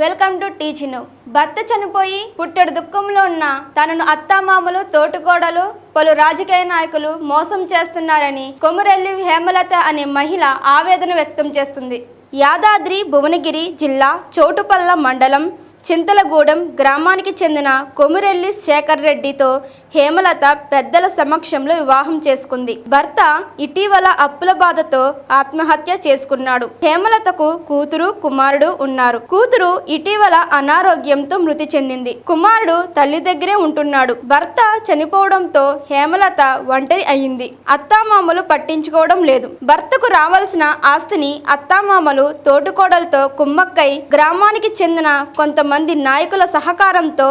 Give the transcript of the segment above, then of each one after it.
Welcome to టీచిను భర్త చనిపోయి పుట్టెడు దుఃఖంలో ఉన్న తనను అత్తామామలు తోటుకోడలు పలు రాజకీయ నాయకులు మోసం చేస్తున్నారని కొమురెల్లి హేమలత అనే మహిళ ఆవేదన వ్యక్తం చేస్తుంది. యాదాద్రి భువనగిరి జిల్లా చోటుపల్ల మండలం చింతలగూడెం గ్రామానికి చెందిన కొమురెల్లి శేఖర్ రెడ్డితో హేమలత పెద్దల సమక్షంలో వివాహం చేసుకుంది. భర్త ఇటీవల అప్పుల బాధతో ఆత్మహత్య చేసుకున్నాడు. హేమలతకు కూతురు కుమారుడు ఉన్నారు. కూతురు ఇటీవల అనారోగ్యంతో మృతి చెందింది. కుమారుడు తల్లి దగ్గరే ఉంటున్నాడు. భర్త చనిపోవడంతో హేమలత ఒంటరి అయింది అత్తామామలు పట్టించుకోవడం లేదు. భర్తకు రావాల్సిన ఆస్తిని అత్తామామలు తోటుకోడలతో కుమ్మక్కై గ్రామానికి చెందిన కొంతమంది నాయకుల సహకారంతో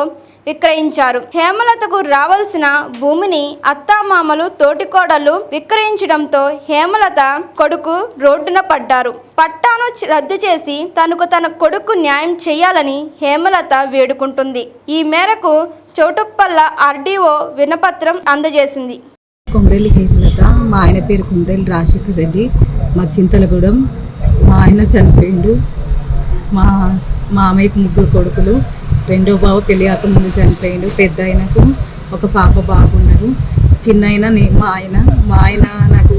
విక్రయించారు. హేమలతకు రావాల్సిన భూమిని అత్తామామలు తోటికోడలు విక్రయించడంతో హేమలత కొడుకు రోడ్డున పడ్డారు. పట్టాను రద్దు చేసి తనకు తన కొడుకు న్యాయం చేయాలని హేమలత వేడుకుంటుంది. ఈ మేరకు చౌటుప్పల్ల ఆర్డీఓ వినపత్రం అందజేసింది. కొండ్రెల్లి హేమలత మా ఆయన పేరు కొండ్రెల్లి రాజశేఖర్ రెడ్డి మా చింతలగూడెం మా ఆయన చనిపోయిండు. మా మామయ్యకు ముగ్గురు కొడుకులు. రెండో బావ పెళ్ళి ముందు చనిపోయిండు. పెద్ద ఆయనకు ఒక పాప బాబు ఉన్నారు చిన్న ఆయన నే మా ఆయన మా ఆయన నాకు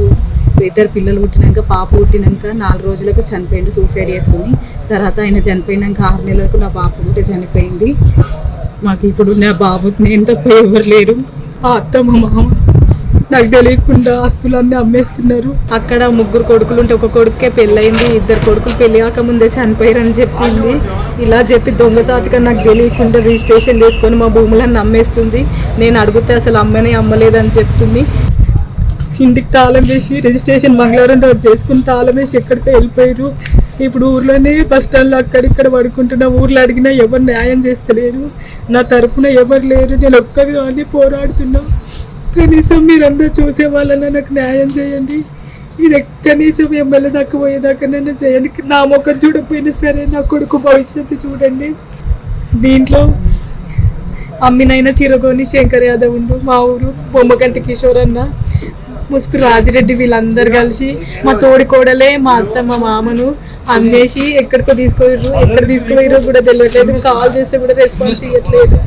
ఇద్దరు పిల్లలు పుట్టినాక పాప పుట్టినాక నాలుగు రోజులకు చనిపోయిండు సూసైడ్ చేసుకుని. తర్వాత ఆయన చనిపోయినాక ఆరు నెలలకు నా పాప కూడా చనిపోయింది. మాకు ఇప్పుడు నా బాబుకి నేను తప్ప ఎవరు లేరు. ఆ అత్త మా మామ. నాకు తెలియకుండా ఆస్తులన్నీ అమ్మేస్తున్నారు. అక్కడ ముగ్గురు కొడుకులు ఉంటే ఒక కొడుకే పెళ్ళయింది ఇద్దరు కొడుకులు పెళ్ళి కాకముందే చనిపోయారని చెప్పింది. ఇలా చెప్పి దొంగసాటుగా నాకు తెలియకుండా రిజిస్ట్రేషన్ చేసుకొని మా భూములన్నీ అమ్మేస్తుంది. నేను అడిగితే అసలు అమ్మనే అమ్మలేదని చెప్తుంది. ఇంటికి తాళం వేసి రిజిస్ట్రేషన్ మంగళవారం రోజు చేసుకుని తాళం వేసి ఎక్కడికో వెళ్ళిపోయారు. ఇప్పుడు ఊర్లోనే బస్ స్టాండ్లో అక్కడిక్కడ పడుకుంటున్నా ఊర్లో అడిగినా ఎవరు న్యాయం చేస్తలేరు. నా తరపున ఎవరు లేరు. నేను ఒక్కరు అని పోరాడుతున్నా. కనీసం మీరందరూ చూసే వాళ్ళన్నా నాకు న్యాయం చేయండి. ఇది కనీసం ఎమ్మెల్యే దాకా పోయేదాకా చేయండి. నా మొక్క చూడకపోయినా సరే నా కొడుకు భవిష్యత్తు చూడండి. దీంట్లో అమ్మినైనా చిరగోని శంకర్ యాదవ్ ఉండు మా ఊరు బొమ్మకంటి కిషోర్ అన్న ముసుకు రాజిరెడ్డి వీళ్ళందరూ కలిసి మా తోడి కోడలే మా అత్త మా మామను అమ్మేసి ఎక్కడికో తీసుకోరు ఎక్కడ తీసుకోపోయారో కూడా తెలియట్లేదు. కాల్ చేస్తే కూడా రెస్పాన్స్ ఇవ్వట్లేదు.